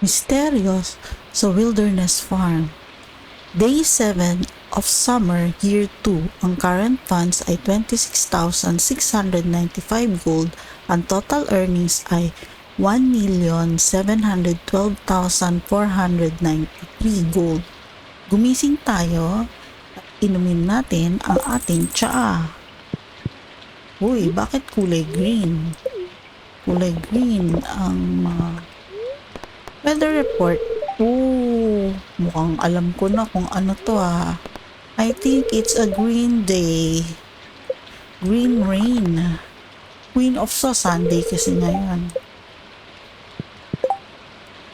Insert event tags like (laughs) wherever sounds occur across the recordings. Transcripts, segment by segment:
Mysterious sa Wilderness Farm. Day 7 of summer, year 2. Ang current funds ay 26,695 gold. Ang total earnings ay 1,712,493 gold. Gumising tayo inumin natin ang ating tsaa. Uy, bakit kulay green? Kulay green ang mga weather report. Oh, mukhang alam ko na kung ano to ah. I think it's a green day. Green rain. Queen of Sa Sunday kasi ngayon.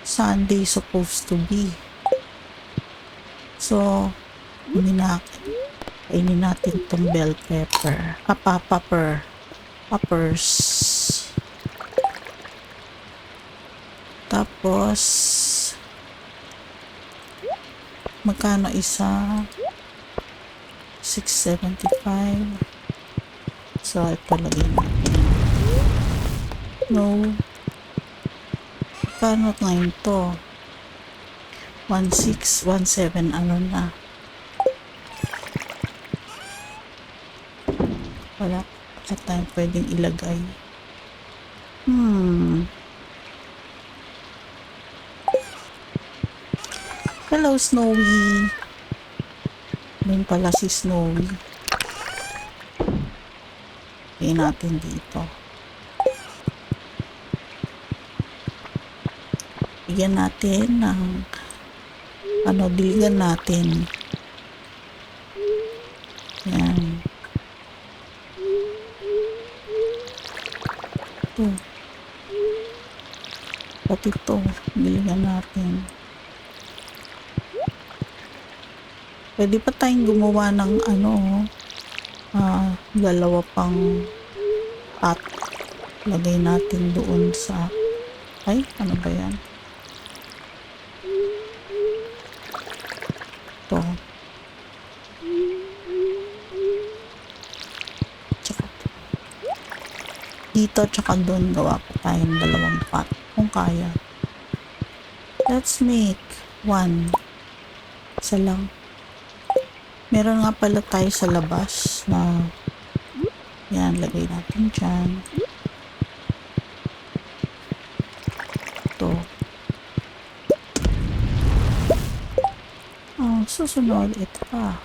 Sunday supposed to be. So, minak kainin natin tong bell pepper. Ah, pa- pepper. Peppers. Tapos, magkano isa? 675. So, ito lagay natin. No. Magkano ngayon to? 1617 ano na? Wala. Wala tayong pwedeng ilagay. Hmm. Hello, Snowy. Doon pala si Snowy. Lagyan natin dito. Bigyan natin ng ano, diligan natin. Pwede pa tayong gumawa ng ano, ah, dalawa pang pot. Lagay natin doon sa, ay, ano ba yan? Ito. Tsaka to. Dito, tsaka doon, gawa pa tayong dalawang pot. Kung kaya. Let's make one. Isa lang. Meron nga pala tayo sa labas na yan, lagay natin dyan. Ito. Oh, susunod ito pa.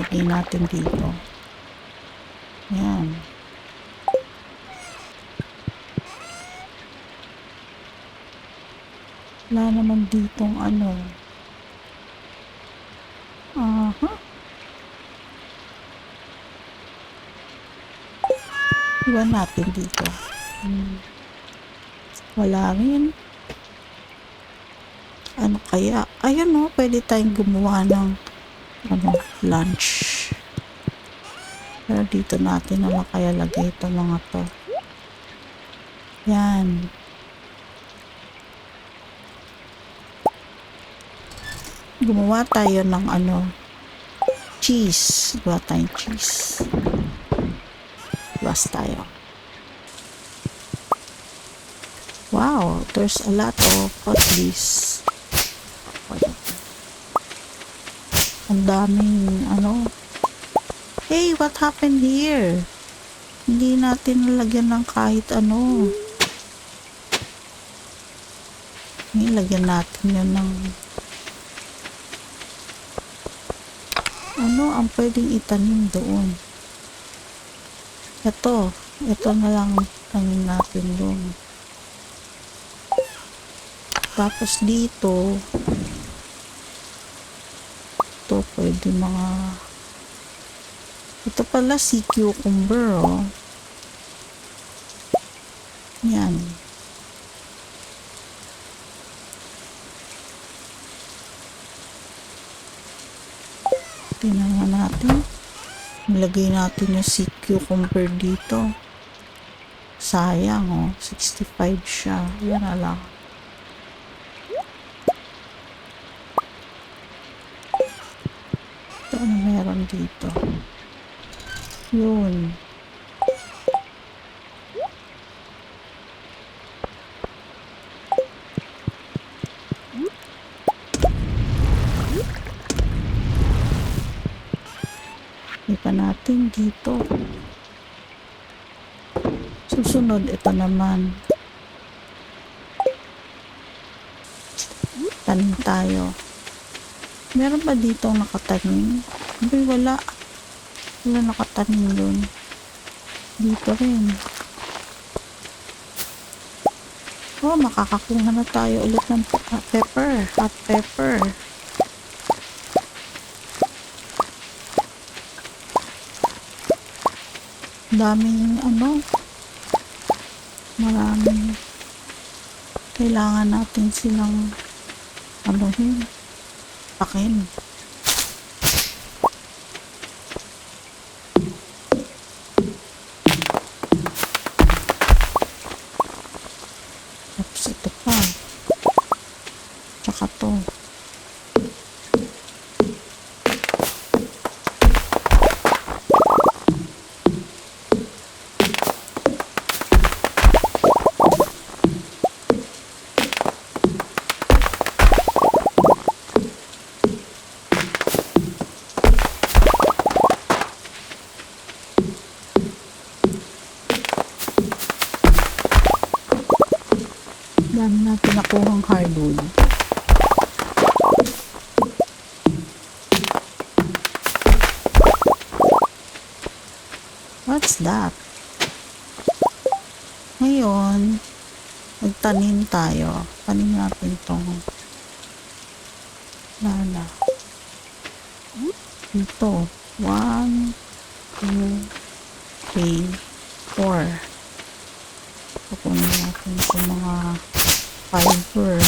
Lagay natin dito. Yan. Wala naman ditong ano. Aha. Iwan natin dito. Hmm. Wala rin. Ano kaya? Ayan o, pwede tayong gumawa ng ano, lunch. Pero dito natin naman kaya lagay ito mga to. Yan. Gumawa tayo ng ano, cheese. Gawa tayong cheese. Bas tayo. Wow, there's a lot of what this. Ang daming ano. Hey, what happened here? Hindi natin nalagyan ng kahit ano. Ngayon, lagyan natin yun ng ano ang pwedeng itanim doon. Ito, ito na lang tanim natin doon. Tapos dito, ito pwede mga, ito pala si cucumber, oh. Yan. Tingnan nga natin. Nilagay natin yung si cucumber dito. Sayang, oh. 65 siya. Yan na lang. Ito, ano meron dito? Yun. Natin dito. Susunod, ito naman. Tanim tayo. Meron ba dito nakatanim? Hindi, wala. Wala nakatanim dun. Dito rin. Oh, makakakuha na tayo ulit ng hot pepper. Hot pepper. Daming ano. Maraming kailangan natin silang anuhin. Pakin. Hardwood. What's that? Ngayon, magtanim tayo. Tanim natin tong lala. Ito. One, two, three, four. Kukunin natin itong mga fiber.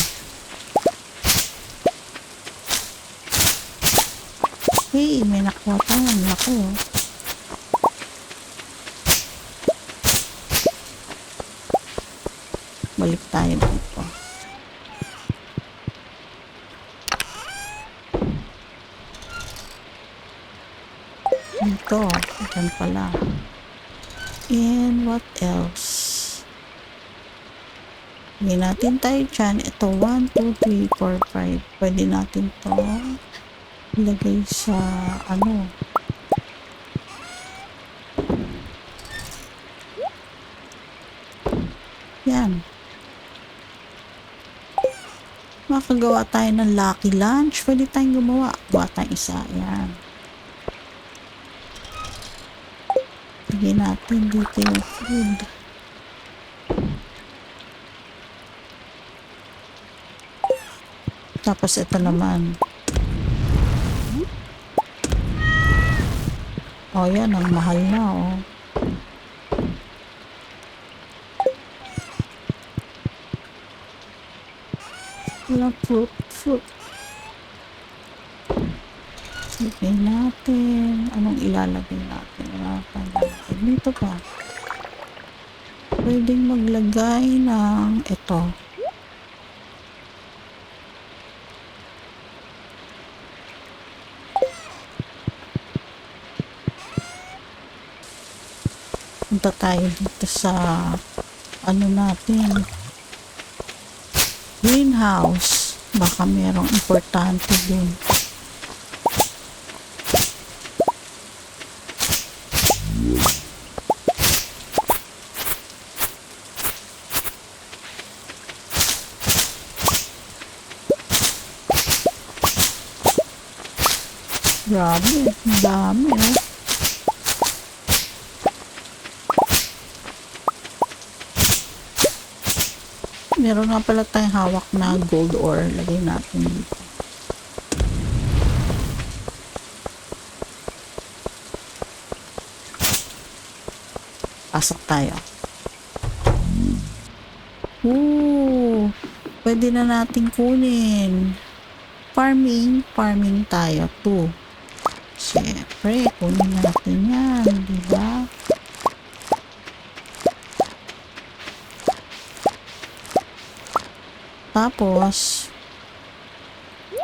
Hey, may nakuha. Ang laki oh. Balik tayo dito. Dito. Diyan pala. And what else? Hindi natin tayo dyan. Ito, 1, 2, 3, 4, 5. Pwede natin to ilagay sa ano. Yan. Makagawa tayo ng lucky lunch. Pwede tayong gumawa. Gawa tayong isa. Yan. Lagyan natin dito yung food. Tapos ito naman. Oh, yan. Ang mahal na, oh. Fruit, fruit. Sige natin. Anong ilalagay natin? Wala pa natin. Dito pa. Pwedeng maglagay ng ito. Punta tayo dito sa ano natin greenhouse. Baka merong importante din. Grabe, dami oh. Meron nga pala tayong hawak na gold ore. Lagay natin dito. Pasok tayo. Ooh, pwede na natin kunin. Farming, farming tayo. Two. Siyempre, kunin natin yan. Diba? Tapos,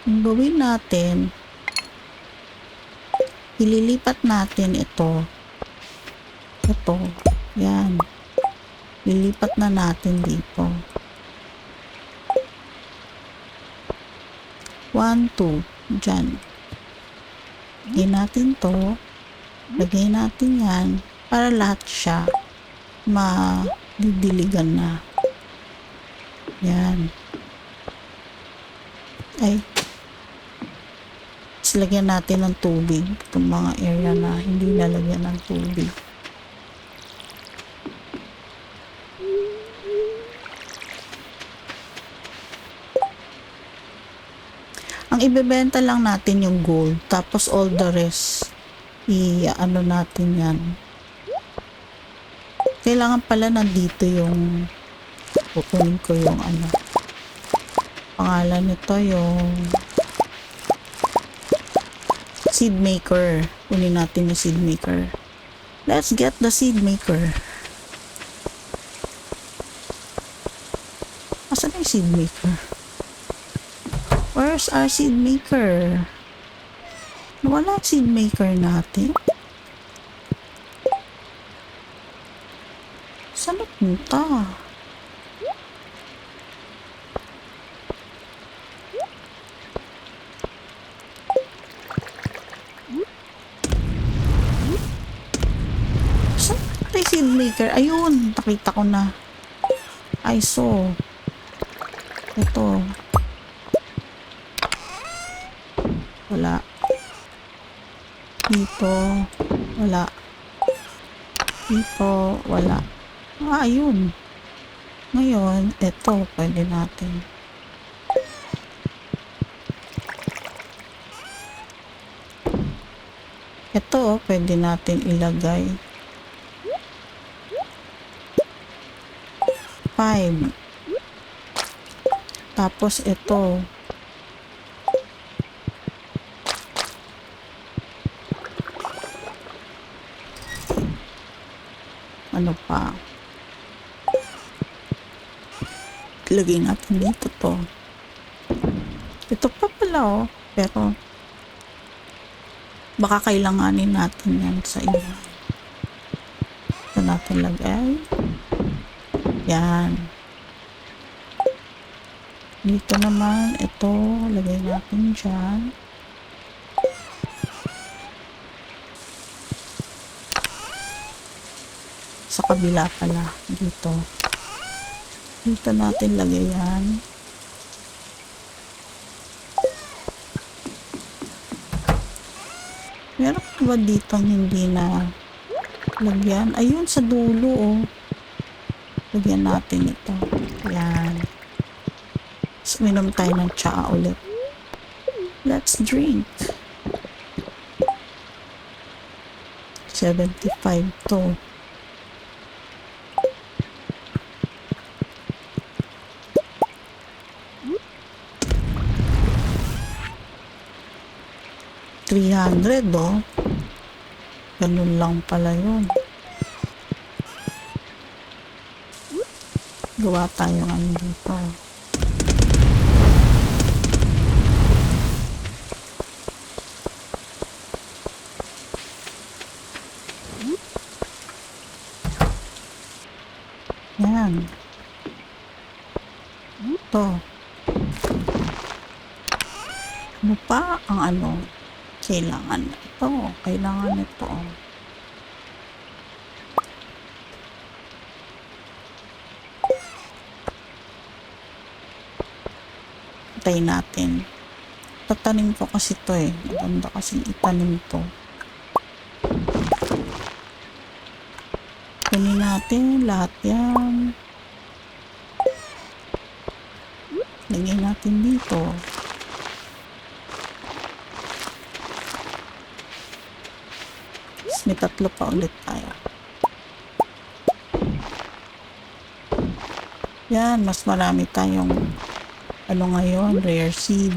ang gawin natin, ililipat natin ito. Ito. Yan. Lilipat na natin dito. One, two. Dyan. Lagyan natin to. Lagay natin yan para lahat siya madidiligan na. Yan. Ay. Tapos natin ng tubig. Itong mga area na hindi nalagyan ng tubig. Ang ibebenta lang natin yung gold. Tapos all the rest, i-ano natin yan. Kailangan pala nandito yung kukunin ko yung ano. Pangalan nito yung seed maker. Kunin natin yung seed maker. Let's get the seed maker. Asan na yung seed maker? Where's our seed maker? Wala yung seed maker natin. Saan napunta? Saan maker? Ayun, nakita ko na. I saw. Ito. Wala. Dito. Wala. Dito. Wala. Ah, ayun. Ngayon, ito. Pwede natin. Ito, pwede natin ilagay. Five. Tapos ito. ano pa? Lagay natin dito to. Ito pa pala oh. Pero baka kailanganin natin yan sa iba ito natin lagay yan. Dito naman ito lagay natin dyan. Sa kabila pala dito. Dito natin lagay yan. Meron ba dito hindi na lagyan? Ayun sa dulo oh lagyan natin ito. Yan so minom tayo ng tsaa ulit. Let's drink. 75 to. Three hundred, oh. Ganun lang pala yun. Gawa tayo ng dito. Yan. Ito. Ano pa ang ano? Kailangan ito. Kailangan ito. Patay natin. Tatanim ko kasi to eh. Maganda kasi itanim to. Kunin natin lahat yan. Lagyan natin dito. May tatlo pa ulit tayo. Yan, mas marami tayong ano ngayon, rare seed.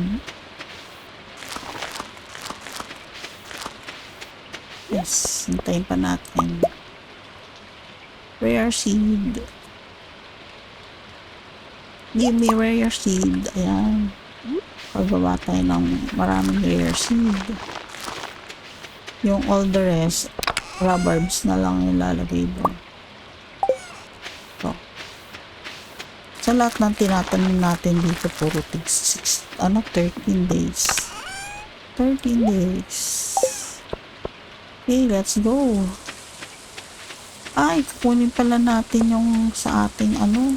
Yes, hintayin pa natin. Rare seed. Give me rare seed. Ayan. Pagawa tayo ng maraming rare seed. Yung all the rest, rubbers na lang yung lalagay doon. Sa lahat ng tinatanim natin dito, puro tig 6, ano, 13 days. 13 days. Okay, let's go. Ay, kukunin pala natin yung sa ating ano.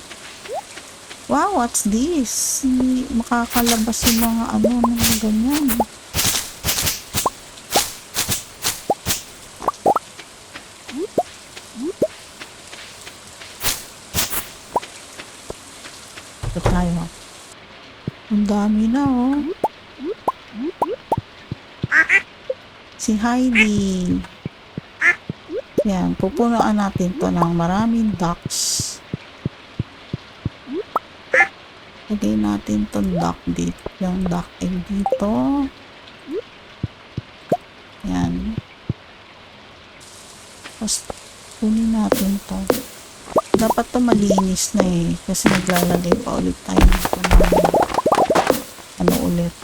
Wow, what's this? Makakalabas yung mga ano, mga ganyan. Ito tayo. Ang dami na, oh. Si Heidi. Yan, pupunuan natin to ng maraming ducks. Lagay natin tong duck dito. Yung duck egg dito. Yan. Tapos, kunin natin to. Dapat to malinis na eh. Kasi naglalagay pa ulit tayo ng ano ulit.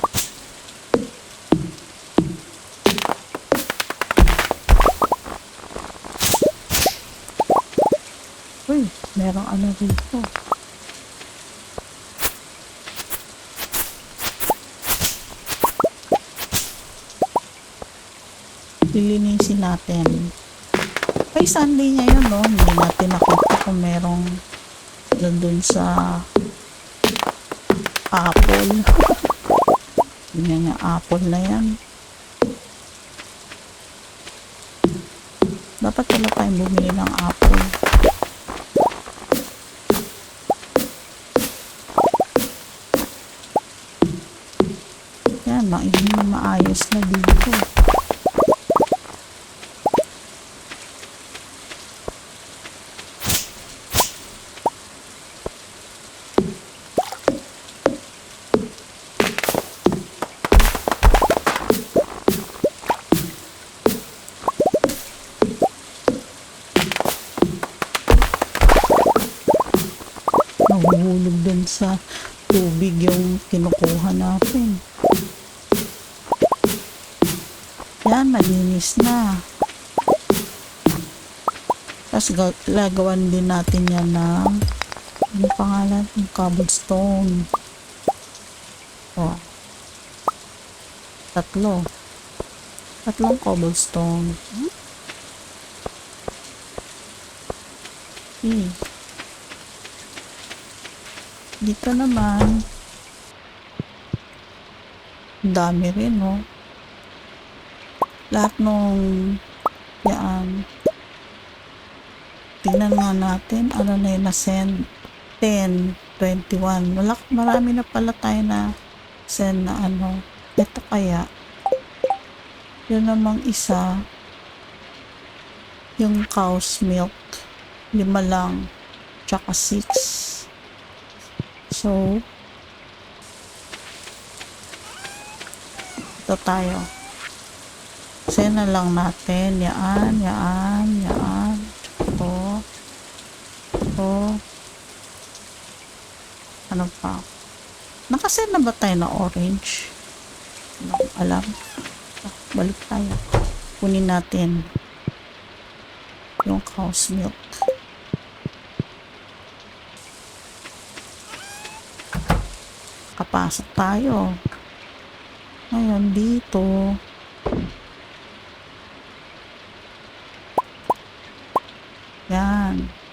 Uy, merong ano dito. Lilinisin natin. Ay, Sunday ngayon, no? Hindi natin nakita kung merong nandun sa apple. (laughs) Yan yung apple na yan. Dapat pala tayong bumili ng apple. Yan, ma maayos na dito. Tapos ga- lagawan din natin yan ng ano pangalan? Yung cobblestone. O. Tatlo. Tatlong cobblestone. Okay. Dito naman, dami rin, no? Lahat nung, yan, tingnan nga natin, ano na yun na send, 10, 21, Wala, marami na pala tayo na send na ano, ito kaya, yun namang isa, yung cow's milk, lima lang, tsaka 6, So, ito tayo. Send na lang natin. Yan, yan, yan. Ito. Ito. Ano pa? Nakasend na ba tayo na orange? Ano ko alam. Ah, Balik tayo. Kunin natin yung cow's milk. Kapasok tayo. Ngayon dito. Yan.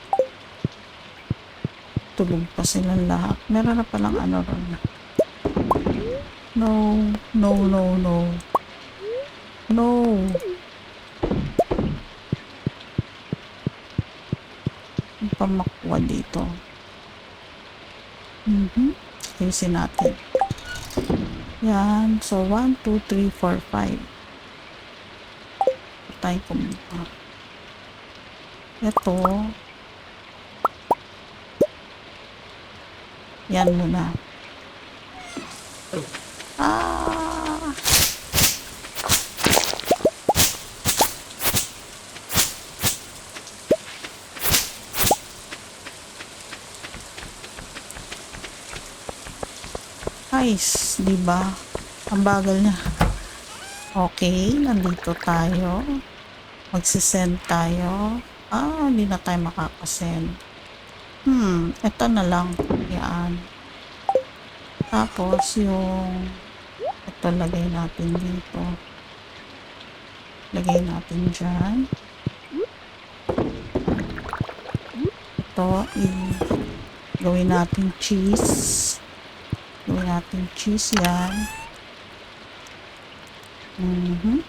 Tulog pa silang lahat. Meron na palang ano ron. No, no, no, no. No. Pamakwa dito. Mhm. Ayusin natin. Yan. So, 1, 2, 3, 4, 5. Tayo kumuha. Ito. Yan muna. Ah! Guys, di ba? Ang bagal niya. Okay, nandito tayo. Magsisend tayo. Ah, hindi na tayo makakasend. Hmm, ito na lang. Yan. Tapos yung ito lagay natin dito. Lagay natin dyan. Ito, i- gawin natin cheese. Gawin natin cheese yan. Mhm.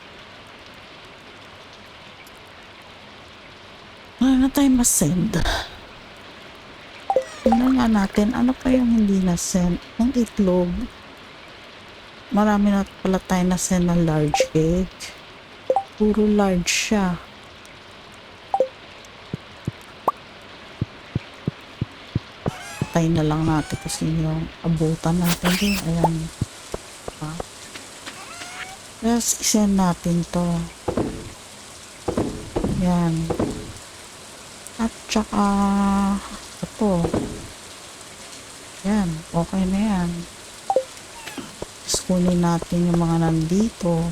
Wala na tayong masend. Tingnan nga natin, ano pa yung hindi na-send? Ang itlog. Marami na pala tayo na-send ng large egg. Puro large siya. Patay na lang natin kasi yung abutan natin din. Ayan. Ha? Tapos, isend natin to. Yan. At saka, ito. Okay na yan. Tapos, natin yung mga nandito.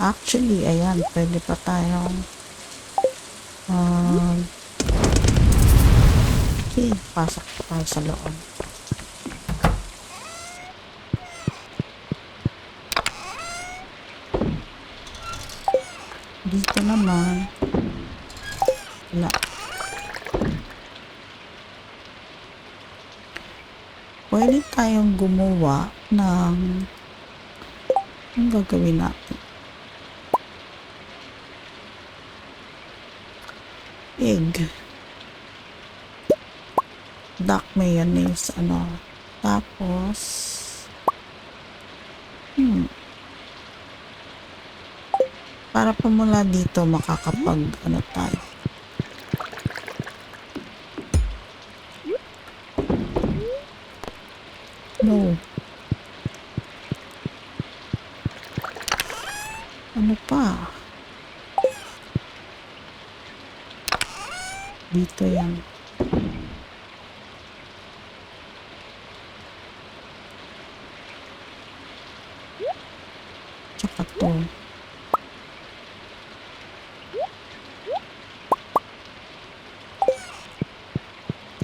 Actually, ayan, pwede pa tayong um, okay, pasok pa tayo sa loob. Dito naman, wala. Pwede tayong gumawa ng ang gagawin natin? egg. Duck mayonnaise, ano. Tapos, hmm. Para pa mula dito makakapag, ano tayo. No. Ano pa? Dito yan. Tsaka to.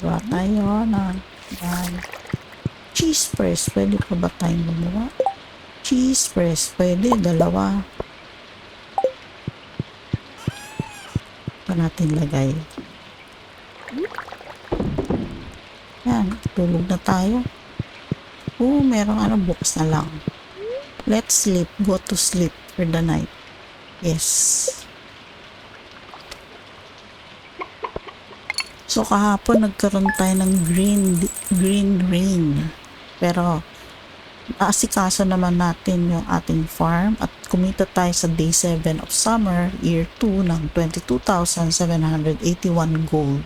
Gawa tayo na yan. Cheese press. Pwede pa ba tayong gumawa? Cheese press. Pwede. Dalawa. Pa natin lagay. Yan, tulog na tayo. Oo, merong ano, bukas na lang. Let's sleep. Go to sleep for the night. Yes. So, kahapon nagkaroon tayo ng green, green rain. Pero, naasikaso naman natin yung ating farm at kumita tayo sa day 7 of summer, year 2 ng 22,781 gold.